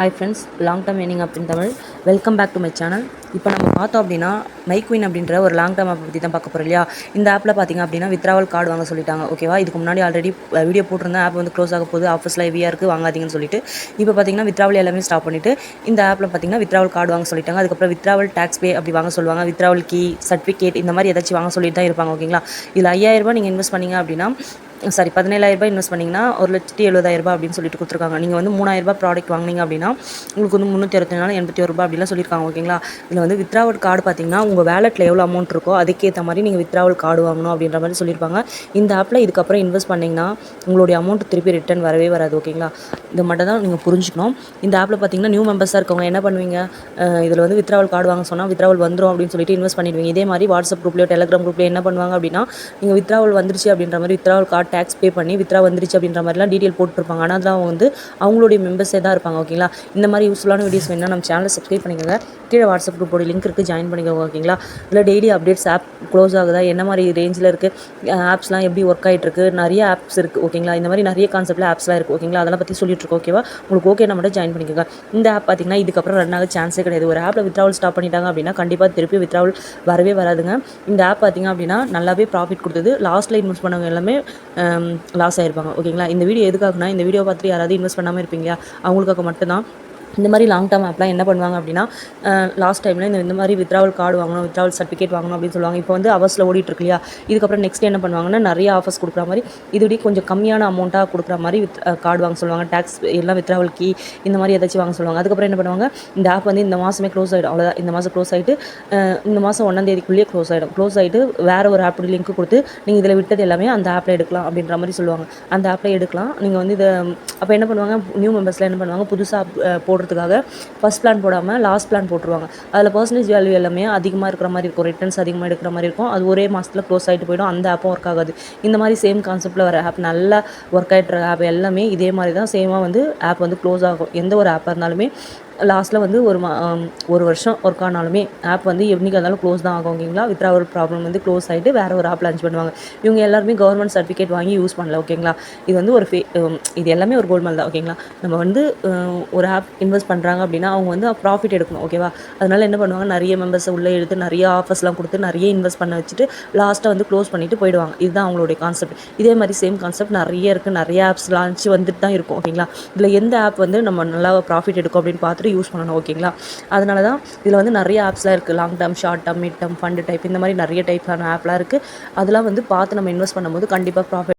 Hi friends long term earning app in Tamil welcome back to my channel இப்போ நம்ம பார்த்தோம் அப்படின்னா மைக்வின் அப்படின்ற ஒரு லாங் டேர்ம் ஆப் பற்றி தான் பார்க்க போகிறோம் இல்லையா? இந்த ஆப்பில் பார்த்தீங்க அப்படின்னா வித்ராவல் கார்டு வாங்க சொல்லிட்டாங்க ஓகேவா இதுக்கு முன்னாடி ஆல்ரெடி வீடியோ போட்டிருந்தேன் ஆப் வந்து க்ளோஸ் ஆக போகுது. ஆஃபீஸில் ஹெவியாக இருக்குது வாங்காதீங்கன்னு சொல்லிட்டு. இப்போ பார்த்தீங்கன்னா வித்ராவல் எல்லாமே ஸ்டாப் பண்ணிவிட்டு இந்த ஆப்பில் பார்த்தீங்கன்னா வித்ராவல் கார்டு வாங்க சொல்லிட்டாங்க. அதுக்கப்புறம் வித்ராவல் டேக்ஸ் பே அப்படி வாங்க சொல்லுவாங்க. வித்ராவல் கீ சர்டிஃபிகேட் இந்த மாதிரி ஏதாச்சும் வாங்க சொல்லிட்டு தான் இருப்பாங்க ஓகேங்களா இதில் ஐயாயிரரூபா நீங்கள் இன்வெஸ்ட் பண்ணிங்க அப்படின்னா சாரி பதினேழாயிரரூபா இன்வெஸ்ட் பண்ணிங்கன்னா ஒரு லட்சத்தி எழுபதாயிரரூபா அப்படின்னு சொல்லிட்டு கொடுத்துருக்காங்க. நீங்கள் வந்து மூணாயிரரூபா ப்ராடக்ட் வாங்கினீங்க அப்படின்னா உங்களுக்கு வந்து முந்நூற்றி அறுபத்தி நாலு எண்பத்தி ஒரு ரூபா அப்படிலாம் சொல்லியிருக்காங்க ஓகேங்களா? இதில் வந்து வித்ராவல் கார்டு பார்த்தீங்கன்னா உங்கள் வேலெட்டில் எவ்வளோ அமௌண்ட் இருக்கோ அதுக்கேற்ற மாதிரி நீங்கள் வித்ராவல் கார்டு வாங்கணும் அப்படின்ற மாதிரி சொல்லியிருப்பாங்க. இந்த ஆப்பில் இதுக்கப்புறம் இன்வெஸ்ட் பண்ணிங்கன்னா உங்களுடைய அமௌண்ட் திருப்பி ரிட்டர்ன் வரவே வராது ஓகேங்களா? இது மட்டும் தான் நீங்கள் புரிஞ்சுக்கணும். இந்த ஆப்பில் பார்த்தீங்கன்னா நியூ மெம்பர்ஸாக இருக்கவங்க என்ன பண்ணுவீங்க? இதில் வந்து வித்ராவல் கார்டு வாங்க சொன்னால் வித்ராவல் வந்துடும் அப்படின்னு சொல்லிட்டு இன்வெஸ்ட் பண்ணிடுவீங்க. இதே மாதிரி வாட்ஸ்அப் குரூப்லேயோ டெலிகிராம் குரூப்லேயோ என்ன பண்ணுவாங்க அப்படின்னா நீங்கள் வித்ராவல் வந்துருச்சு அப்படின்ற மாதிரி வித்ராவல் கார்டு டேக்ஸ் பே பண்ணி வித்ரா வந்துருச்சு அப்படின்ற மாதிரிலாம் டீட்டெயில் போட்டுருப்பாங்க. ஆனால் தான் வந்து அவங்களுடைய மெம்பர்ஸே தான் இருப்பாங்க ஓகேங்களா இந்த மாதிரி யூஸ்ஃபுல்லான வீடியோஸ் வேணால் நம்ம சேனலை சப்ஸ்கிரைப் பண்ணிக்கோங்க. கீழே வாட்ஸ்அப் குரூப்போட லிங்க் இருக்குது ஜாயின் பண்ணிக்கோங்க ஓகேங்களா இல்லை டெய்லி அப்டேட்ஸ் ஆப் க்ளோஸ் ஆகுதா? என்ன மாதிரி ரேஞ்சில் இருக்குது ஆப்ஸ்லாம் எப்படி ஒர்க் ஆகிட்டுருக்கு நிறைய ஆப்ஸ் இருக்குது ஓகேங்களா இந்த மாதிரி நிறைய கான்செப்ட்டில் ஆப்ஸ்லாம் இருக்குது ஓகேங்களா அதெல்லாம் பற்றி சொல்லிட்டு இருக்கோம் ஓகேவா உங்களுக்கு ஓகே மட்டும் ஜாயின் பண்ணிக்கோங்க. இந்த ஆப் பார்த்தீங்கன்னா இதுக்கப்புறம் ரன் ஆக சான்ஸே கிடையாது. ஒரு ஆப்பில் வித்ராவல் ஸ்டாப் பண்ணிட்டாங்க அப்படின்னா கண்டிப்பாக திருப்பி வித்ராவல் வரவே வராதுங்க. இந்த ஆப் பார்த்திங்க அப்படின்னா நல்லாவே ப்ராஃபிட் கொடுத்தது. லாஸ்ட்டில் இன்வெஸ்ட் பண்ணவங்க எல்லாமே லாஸ் ஆகிருப்பாங்க ஓகேங்களா இந்த வீடியோ எதுக்காகனா இந்த வீடியோ பார்த்துட்டு யாராவது இன்வெஸ்ட் பண்ணாமல் இருப்பீங்க. அவங்களுக்காக மட்டும்தான். இந்த மாதிரி லாங் டேர்ம் ஆப்லாம் என்ன பண்ணுவாங்க அப்படின்னா லாஸ்ட் டைமில் இந்த இந்த மாதிரி வித்ராவல் கார்டு வாங்கணும் வித்ராவல் சர்டிஃபிகேட் வாங்கணும் அப்படின்னு சொல்லுவாங்க. இப்போ வந்து அவர்ஸில் ஓடிட்டு இருக்கு இல்லையா? இதுக்கப்புறம் நெக்ஸ்ட் என்ன பண்ணுவாங்கன்னா நிறைய ஆஃபர்ஸ் கொடுக்குற மாதிரி இதோடய கொஞ்சம் கம்மியான அமௌண்ட்டாக கொடுக்குற மாதிரி வித் கார்டு வாங்க சொல்லுவாங்க. டேக்ஸ் எல்லாம் வித்ராவல் கீ இந்த மாதிரி ஏதாச்சும் வாங்க சொல்லுவாங்க. அதுக்கப்புறம் என்ன பண்ணுவாங்க இந்த ஆப் வந்து இந்த மாதமே க்ளோஸ் ஆகிடும் அவ்வளோதான் இந்த மாதம் க்ளோஸ் ஆகிட்டு இந்த மாதம் ஒன்றாம் தேதிக்குள்ளேயே க்ளோஸ் ஆகிடும் க்ளோஸ் ஆகிட்டு வேறு ஒரு ஆப்போட லிங்க் கொடுத்து நீங்கள் இதில் விட்டது எல்லாமே அந்த ஆப்பில் எடுக்கலாம் அப்படின்ற மாதிரி சொல்லுவாங்க. அந்த ஆப்பில் எடுக்கலாம். நீங்கள் வந்து இதை அப்போ என்ன பண்ணுவாங்க நியூ மெம்பர்ஸில் என்ன பண்ணுவாங்க புதுசாக போடுறதுக்காக ஃபஸ்ட் பிளான் போடாமல் லாஸ்ட் பிளான் போட்டுருவாங்க. அதில் பர்சன்டேஜ் வேல்யூ எல்லாமே அதிகமாக இருக்கிற மாதிரி இருக்கும். ரிட்டர்ன்ஸ் அதிகமாக எடுக்கிற மாதிரி இருக்கும். அது ஒரே மாதத்தில் க்ளோஸ் ஆகிட்டு போயிடும். அந்த ஆப்பும் ஒர்க் ஆகாது. இந்த மாதிரி சேம் கான்செப்ட்டில் வர ஆப் நல்லா ஒர்க் ஆகிட்டு ஆப் எல்லாமே இதே மாதிரி தான். சேமாக வந்து ஆப் வந்து க்ளோஸ் ஆகும். எந்த ஒரு ஆப்பாக இருந்தாலுமே லாஸ்ட்டில் வந்து ஒரு மா ஒரு வருஷம் ஒர்க் ஆனாலுமே ஆப் வந்து என்றைக்கு இருந்தாலும் க்ளோஸ் தான் ஆகும் ஓகேங்களா? வித் ஒரு ப்ராப்ளம் வந்து க்ளோஸ் ஆகிட்டு வேறு ஒரு ஆப் லான்ச் பண்ணுவாங்க. இவங்க எல்லாருமே கவர்மெண்ட் சர்டிஃபிகேட் வாங்கி யூஸ் பண்ணல ஓகேங்களா? இது வந்து ஒரு ஃபே இது எல்லாமே ஒரு கோல்மால் தான் ஓகேங்களா? நம்ம வந்து ஒரு ஆப் இன்வெஸ்ட் பண்ணுறாங்க அப்படின்னா அவங்க வந்து ப்ராஃபிட் எடுக்கணும் ஓகேவா? அதனால் என்ன பண்ணுவாங்க? நிறைய மெம்பர்ஸை உள்ளே எடுத்து நிறைய ஆஃபர்ஸ்லாம் கொடுத்து நிறைய இன்வெஸ்ட் பண்ண வச்சுட்டு லாஸ்ட்டாக வந்து க்ளோஸ் பண்ணிவிட்டு போயிடுவாங்க. இதுதான் அவங்களுடைய கான்செப்ட் இதே மாதிரி சேம் கான்செப்ட் நிறைய இருக்குது நிறைய ஆப்ஸ் லான்ச் வந்துட்டு தான் இருக்கும் ஓகேங்களா? இதில் எந்த ஆப் வந்து நம்ம நல்லா ப்ராஃபிட் எடுக்கும் அப்படின்னு பார்த்துட்டு யூஸ் பண்ணணும் ஓகேங்களா அதனால தான் இதில் வந்து நிறைய ஆப்ஸ்லாம் இருக்குது long term short term mid term fund type இந்த மாதிரி நிறைய டைப்பான ஆப்லாம் இருக்குது அதெல்லாம் வந்து பார்த்து நம்ம இன்வெஸ்ட் பண்ணும்போது கண்டிப்பாக ப்ராஃபிட்